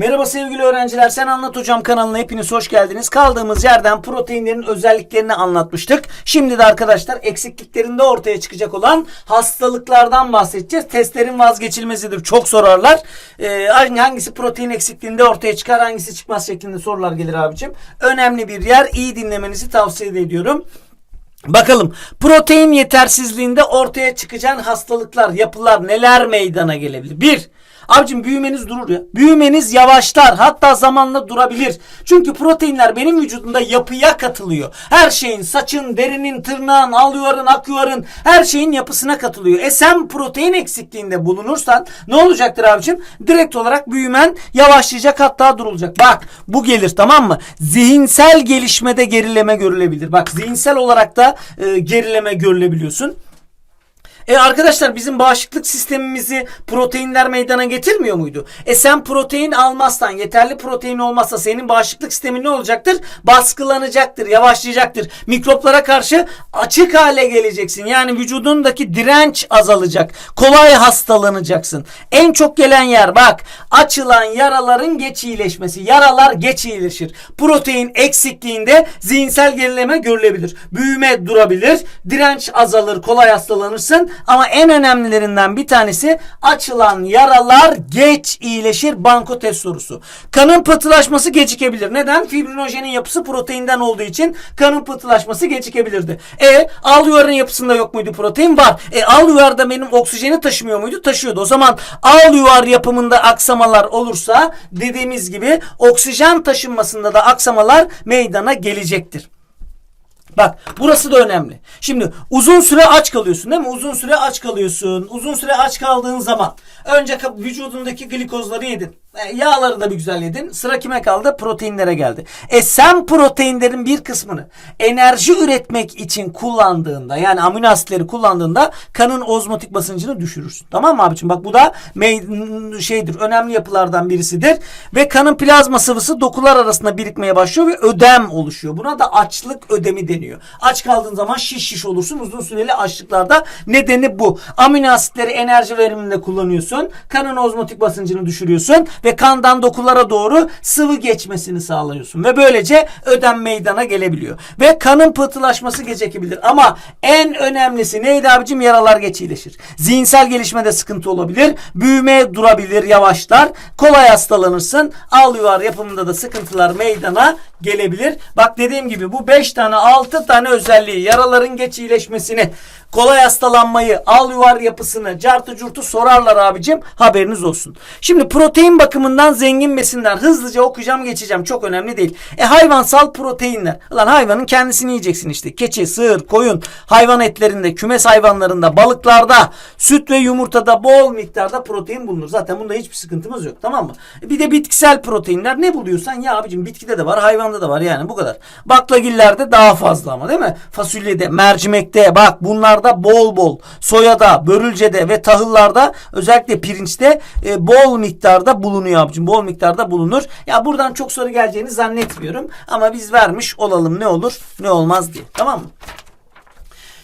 Merhaba sevgili öğrenciler. Sen Anlat Hocam kanalına hepiniz hoş geldiniz. Kaldığımız yerden proteinlerin özelliklerini anlatmıştık. Şimdi de arkadaşlar eksikliklerinde ortaya çıkacak olan hastalıklardan bahsedeceğiz. Testlerin vazgeçilmezidir. Çok sorarlar. Ee, hangisi protein eksikliğinde ortaya çıkar, hangisi çıkmaz şeklinde sorular gelir abicim. Önemli bir yer. İyi dinlemenizi tavsiye ediyorum. Bakalım protein yetersizliğinde ortaya çıkacak hastalıklar, yapılar neler meydana gelebilir? Bir, abicim büyümeniz durur ya. Büyümeniz yavaşlar hatta zamanla durabilir. Çünkü proteinler benim vücudumda yapıya katılıyor. Her şeyin saçın, derinin, tırnağın, alyuvarın, akyuvarın her şeyin yapısına katılıyor. E sen protein eksikliğinde bulunursan ne olacaktır abicim? Direkt olarak büyümen yavaşlayacak hatta durulacak. Bak bu gelir tamam mı? Zihinsel gelişmede gerileme görülebilir. Bak zihinsel olarak da e, gerileme görülebiliyorsun. E arkadaşlar bizim bağışıklık sistemimizi proteinler meydana getirmiyor muydu? E sen protein almazsan, yeterli protein olmazsa senin bağışıklık sistemin ne olacaktır? Baskılanacaktır, yavaşlayacaktır. Mikroplara karşı açık hale geleceksin. Yani vücudundaki direnç azalacak. Kolay hastalanacaksın. En çok gelen yer bak açılan yaraların geç iyileşmesi. Yaralar geç iyileşir. Protein eksikliğinde zihinsel gerileme görülebilir. Büyüme durabilir. Direnç azalır. Kolay hastalanırsın. Ama en önemlilerinden bir tanesi açılan yaralar geç iyileşir. Banko test sorusu. Kanın pıhtılaşması gecikebilir. Neden? Fibrinojenin yapısı proteinden olduğu için kanın pıhtılaşması gecikebilirdi. E alüvarın yapısında yok muydu protein? Var. E alüvarda benim oksijeni taşımıyor muydu? Taşıyordu. O zaman alüvar yapımında aksamalar olursa dediğimiz gibi oksijen taşınmasında da aksamalar meydana gelecektir. Bak burası da önemli. Şimdi uzun süre aç kalıyorsun değil mi? Uzun süre aç kalıyorsun. Uzun süre aç kaldığın zaman önce vücudundaki glikozları yedin. E, yağları da bir güzel yedin. Sıra kime kaldı? Proteinlere geldi. E sen proteinlerin bir kısmını enerji üretmek için kullandığında yani amino asitleri kullandığında kanın ozmotik basıncını düşürürsün. Tamam mı abicim? Bak bu da şeydir. Önemli yapılardan birisidir. Ve kanın plazma sıvısı dokular arasında birikmeye başlıyor ve ödem oluşuyor. Buna da açlık ödemi deniyor. Aç kaldığın zaman şiş şiş olursun. Uzun süreli açlıklarda nedeni bu. Amino asitleri enerji veriminde kullanıyorsun. Kanın ozmotik basıncını düşürüyorsun ve kandan dokulara doğru sıvı geçmesini sağlıyorsun. Ve böylece ödem meydana gelebiliyor. Ve kanın pıhtılaşması gecikebilir. Ama en önemlisi neydi abicim? Yaralar geç iyileşir. Zihinsel gelişmede sıkıntı olabilir. Büyüme durabilir, yavaşlar. Kolay hastalanırsın. Alüvar yapımında da sıkıntılar meydana gelebilir. Bak dediğim gibi bu 5 tane 6 tane özelliği yaraların geç iyileşmesini kolay hastalanmayı al yuvar yapısını cartı curtu sorarlar abicim haberiniz olsun. Şimdi protein bakımından zengin besinler hızlıca okuyacağım geçeceğim çok önemli değil. E hayvansal proteinler. Lan hayvanın kendisini yiyeceksin işte. Keçi, sığır, koyun, hayvan etlerinde, kümes hayvanlarında, balıklarda, süt ve yumurtada bol miktarda protein bulunur. Zaten bunda hiçbir sıkıntımız yok tamam mı? E Bir de bitkisel proteinler ne buluyorsan ya abicim bitkide de var hayvanda da var yani bu kadar. Baklagillerde daha fazla ama değil mi? Fasulyede, mercimekte bak bunlarda bol bol. Soyada, börülcede ve tahıllarda özellikle pirinçte e, bol miktarda bulunuyor abicim. Bol miktarda bulunur. Ya buradan çok soru geleceğini zannetmiyorum. Ama biz vermiş olalım ne olur ne olmaz diye. Tamam mı?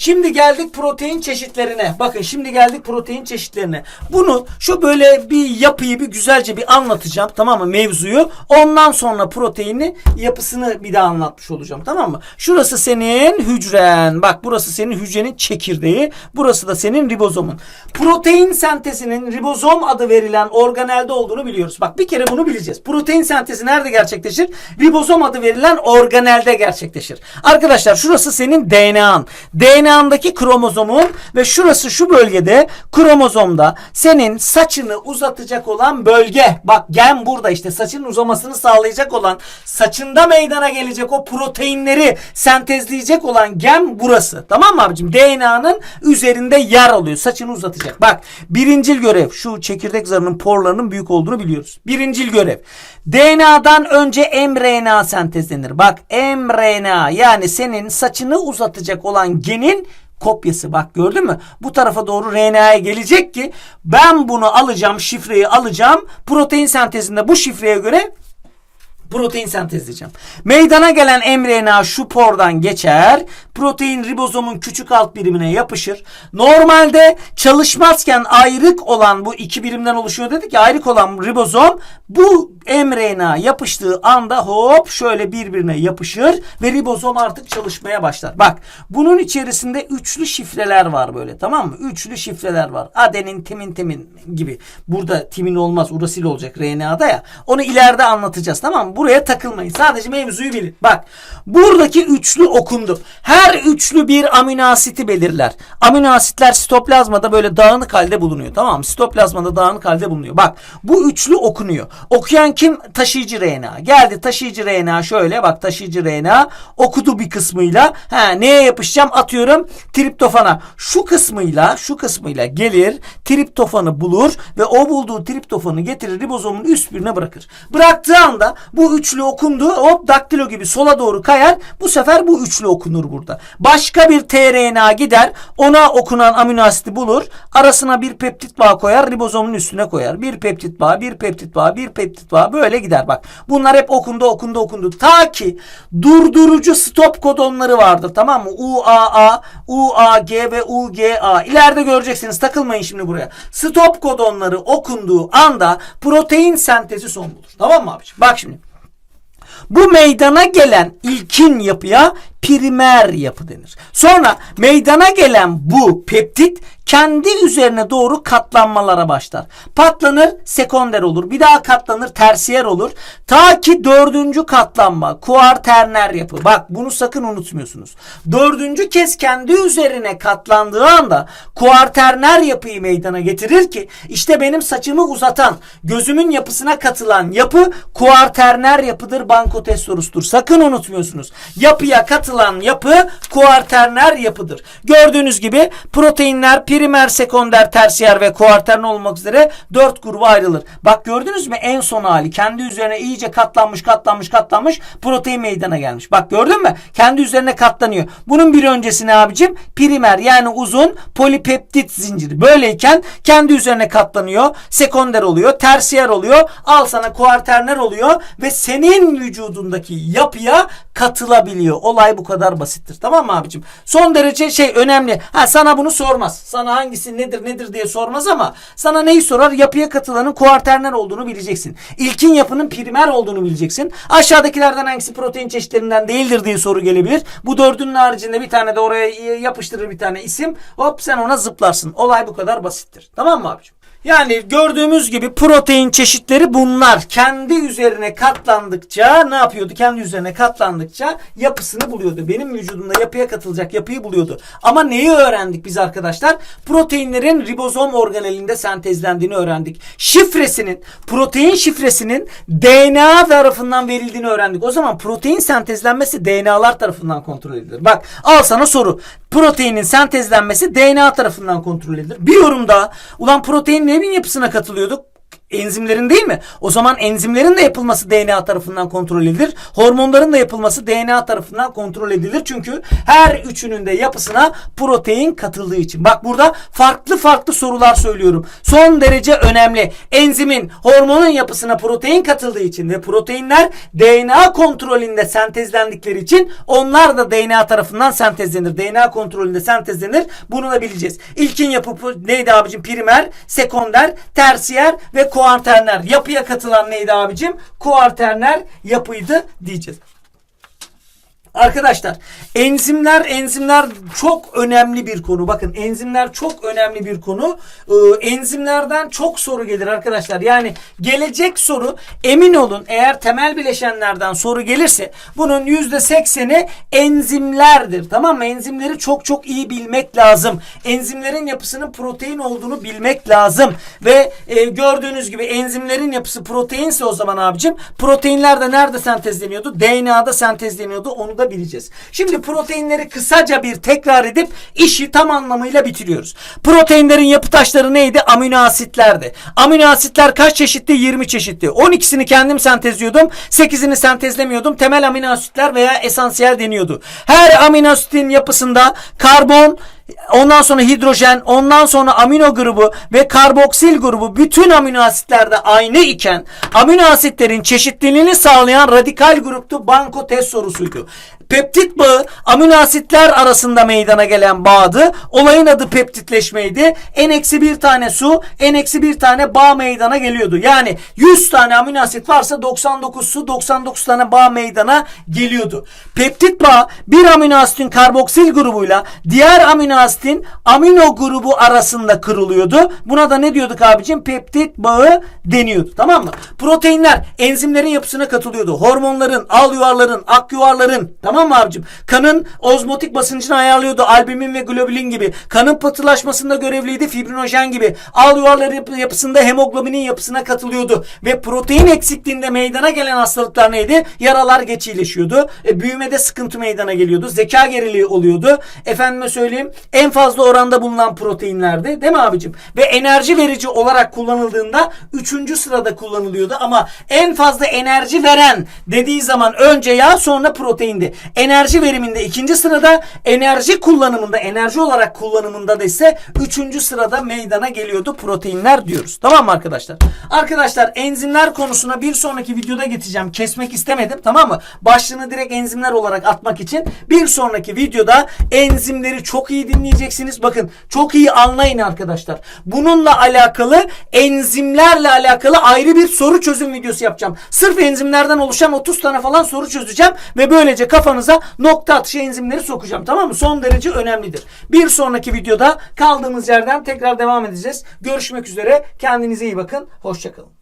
Şimdi geldik protein çeşitlerine. Bakın şimdi geldik protein çeşitlerine. Bunu şu böyle bir yapıyı bir güzelce bir anlatacağım. Tamam mı? Mevzuyu. Ondan sonra proteini yapısını bir daha anlatmış olacağım. Tamam mı? Şurası senin hücren. Bak burası senin hücrenin çekirdeği. Burası da senin ribozomun. Protein sentezinin ribozom adı verilen organelde olduğunu biliyoruz. Bak bir kere bunu bileceğiz. Protein sentezi nerede gerçekleşir? Ribozom adı verilen organelde gerçekleşir. Arkadaşlar şurası senin DNA'n. DNA'ndaki kromozomun ve şurası şu bölgede kromozomda senin saçını uzatacak olan bölge. Bak gen burada işte saçın uzamasını sağlayacak olan saçında meydana gelecek o proteinleri sentezleyecek olan gen burası. Tamam mı abicim? DNA'nın üzerinde yer alıyor. Saçını uzatacak. Bak birincil görev şu çekirdek zarının porlarının büyük olduğunu biliyoruz. Birincil görev. DNA'dan önce mRNA sentezlenir. Bak mRNA yani senin saçını uzatacak olan genin kopyası bak gördün mü? Bu tarafa doğru RNA'ya gelecek ki ben bunu alacağım şifreyi alacağım. Protein sentezinde bu şifreye göre Protein sentezleyeceğim. Meydana gelen mRNA şu pordan geçer. Protein ribozomun küçük alt birimine yapışır. Normalde çalışmazken ayrık olan bu iki birimden oluşuyor dedik ya ayrık olan ribozom bu mRNA yapıştığı anda hop şöyle birbirine yapışır ve ribozom artık çalışmaya başlar. Bak bunun içerisinde üçlü şifreler var böyle tamam mı? Üçlü şifreler var. Adenin, timin, timin gibi. Burada timin olmaz urasil olacak RNA'da ya. Onu ileride anlatacağız tamam mı? Buraya takılmayın. Sadece mevzuyu bilin. Bak buradaki üçlü okundu. Her üçlü bir amino asiti belirler. Amino asitler sitoplazmada böyle dağınık halde bulunuyor. Tamam mı? Sitoplazmada dağınık halde bulunuyor. Bak bu üçlü okunuyor. Okuyan kim? Taşıyıcı RNA. Geldi taşıyıcı RNA şöyle bak taşıyıcı RNA okudu bir kısmıyla. Ha, neye yapışacağım? Atıyorum triptofana. Şu kısmıyla şu kısmıyla gelir triptofanı bulur ve o bulduğu triptofanı getirir ribozomun üst birine bırakır. Bıraktığı anda bu üçlü okundu hop daktilo gibi sola doğru kayar. Bu sefer bu üçlü okunur burada. Başka bir tRNA gider ona okunan amino asiti bulur. Arasına bir peptit bağı koyar ribozomun üstüne koyar. Bir peptit bağı, bir peptit bağı, bir peptit bağı böyle gider bak. Bunlar hep okundu okundu okundu. Ta ki durdurucu stop kodonları vardır tamam mı? UAA, UAG ve UGA. İleride göreceksiniz takılmayın şimdi buraya. Stop kodonları okunduğu anda protein sentezi son bulur. Tamam mı abiciğim? Bak şimdi. Bu meydana gelen ilkin yapıya primer yapı denir. Sonra meydana gelen bu peptit kendi üzerine doğru katlanmalara başlar. Patlanır, sekonder olur. Bir daha katlanır, tersiyer olur. Ta ki dördüncü katlanma, kuarterner yapı. Bak bunu sakın unutmuyorsunuz. Dördüncü kez kendi üzerine katlandığı anda kuarterner yapıyı meydana getirir ki işte benim saçımı uzatan, gözümün yapısına katılan yapı kuarterner yapıdır, bankotestorustur. Sakın unutmuyorsunuz. Yapıya katılan yapı kuarterner yapıdır. Gördüğünüz gibi proteinler primer, sekonder, tersiyer ve kuarterner olmak üzere dört gruba ayrılır. Bak gördünüz mü en son hali kendi üzerine iyice katlanmış katlanmış katlanmış protein meydana gelmiş. Bak gördün mü? Kendi üzerine katlanıyor. Bunun bir öncesi ne abicim? Primer yani uzun polipeptit zinciri. Böyleyken kendi üzerine katlanıyor. Sekonder oluyor. Tersiyer oluyor. Al sana kuarterner oluyor ve senin vücudundaki yapıya katılabiliyor. Olay bu kadar basittir. Tamam mı abicim? Son derece şey önemli. Ha sana bunu sormaz. Sana hangisi nedir nedir diye sormaz ama sana neyi sorar? Yapıya katılanın kuarterner olduğunu bileceksin. İlkin yapının primer olduğunu bileceksin. Aşağıdakilerden hangisi protein çeşitlerinden değildir diye soru gelebilir. Bu dördünün haricinde bir tane de oraya yapıştırır bir tane isim. Hop sen ona zıplarsın. Olay bu kadar basittir. Tamam mı abicim? Yani gördüğümüz gibi protein çeşitleri bunlar. Kendi üzerine katlandıkça ne yapıyordu? Kendi üzerine katlandıkça yapısını buluyordu. Benim vücudumda yapıya katılacak yapıyı buluyordu. Ama neyi öğrendik biz arkadaşlar? Proteinlerin ribozom organelinde sentezlendiğini öğrendik. Şifresinin, protein şifresinin DNA tarafından verildiğini öğrendik. O zaman protein sentezlenmesi DNA'lar tarafından kontrol edilir. Bak al sana soru. Proteinin sentezlenmesi DNA tarafından kontrol edilir. Bir yorumda ulan protein neyin yapısına katılıyorduk? Enzimlerin değil mi? O zaman enzimlerin de yapılması DNA tarafından kontrol edilir. Hormonların da yapılması DNA tarafından kontrol edilir. Çünkü her üçünün de yapısına protein katıldığı için. Bak burada farklı farklı sorular söylüyorum. Son derece önemli. Enzimin, hormonun yapısına protein katıldığı için ve proteinler DNA kontrolünde sentezlendikleri için onlar da DNA tarafından sentezlenir. DNA kontrolünde sentezlenir. Bunu da bileceğiz. İlkin yapı neydi abicim? Primer, sekonder, tersiyer ve kuarterner. Yapıya katılan neydi abicim? Kuarterner yapıydı diyeceğiz. Arkadaşlar enzimler enzimler çok önemli bir konu. Bakın enzimler çok önemli bir konu. Ee, enzimlerden çok soru gelir arkadaşlar. Yani gelecek soru emin olun eğer temel bileşenlerden soru gelirse bunun %80'i enzimlerdir. Tamam mı? Enzimleri çok çok iyi bilmek lazım. Enzimlerin yapısının protein olduğunu bilmek lazım. Ve e, gördüğünüz gibi enzimlerin yapısı proteinse o zaman abicim proteinler de nerede sentezleniyordu? DNA'da sentezleniyordu. Onu da bileceğiz. Şimdi proteinleri kısaca bir tekrar edip işi tam anlamıyla bitiriyoruz. Proteinlerin yapı taşları neydi? Amino asitlerdi. Amino asitler kaç çeşitti? 20 çeşitti. 12'sini kendim sentezliyordum. 8'ini sentezlemiyordum. Temel amino asitler veya esansiyel deniyordu. Her amino asitin yapısında karbon, ondan sonra hidrojen, ondan sonra amino grubu ve karboksil grubu bütün amino asitlerde aynı iken amino asitlerin çeşitliliğini sağlayan radikal gruptu banko test sorusuydu. Peptit bağı amino asitler arasında meydana gelen bağdı. Olayın adı peptitleşmeydi. N-1 tane su, N-1 tane bağ meydana geliyordu. Yani 100 tane amino asit varsa 99 su, 99 tane bağ meydana geliyordu. Peptit bağı bir amino asitin karboksil grubuyla diğer amino asitin amino grubu arasında kırılıyordu. Buna da ne diyorduk abicim? Peptit bağı deniyordu. Tamam mı? Proteinler enzimlerin yapısına katılıyordu. Hormonların, al yuvarların, ak yuvarların tamam mı abicim? Kanın ozmotik basıncını ayarlıyordu. Albumin ve globulin gibi. Kanın pıhtılaşmasında görevliydi. Fibrinojen gibi. Al yuvarları yapı- yapısında hemoglobinin yapısına katılıyordu. Ve protein eksikliğinde meydana gelen hastalıklar neydi? Yaralar geçileşiyordu. E, büyümede sıkıntı meydana geliyordu. Zeka geriliği oluyordu. Efendime söyleyeyim en fazla oranda bulunan proteinlerdi. Değil mi abicim? Ve enerji verici olarak kullanıldığında 3. sırada kullanılıyordu. Ama en fazla enerji veren dediği zaman önce yağ sonra proteindi. Enerji veriminde ikinci sırada enerji kullanımında enerji olarak kullanımında da ise 3. sırada meydana geliyordu proteinler diyoruz. Tamam mı arkadaşlar? Arkadaşlar enzimler konusuna bir sonraki videoda geçeceğim. Kesmek istemedim tamam mı? Başlığını direkt enzimler olarak atmak için bir sonraki videoda enzimleri çok iyi dinleyeceksiniz. Bakın çok iyi anlayın arkadaşlar. Bununla alakalı enzimlerle alakalı ayrı bir soru çözüm videosu yapacağım. Sırf enzimlerden oluşan 30 tane falan soru çözeceğim ve böylece kafanıza nokta atışı enzimleri sokacağım. Tamam mı? Son derece önemlidir. Bir sonraki videoda kaldığımız yerden tekrar devam edeceğiz. Görüşmek üzere. Kendinize iyi bakın. Hoşçakalın.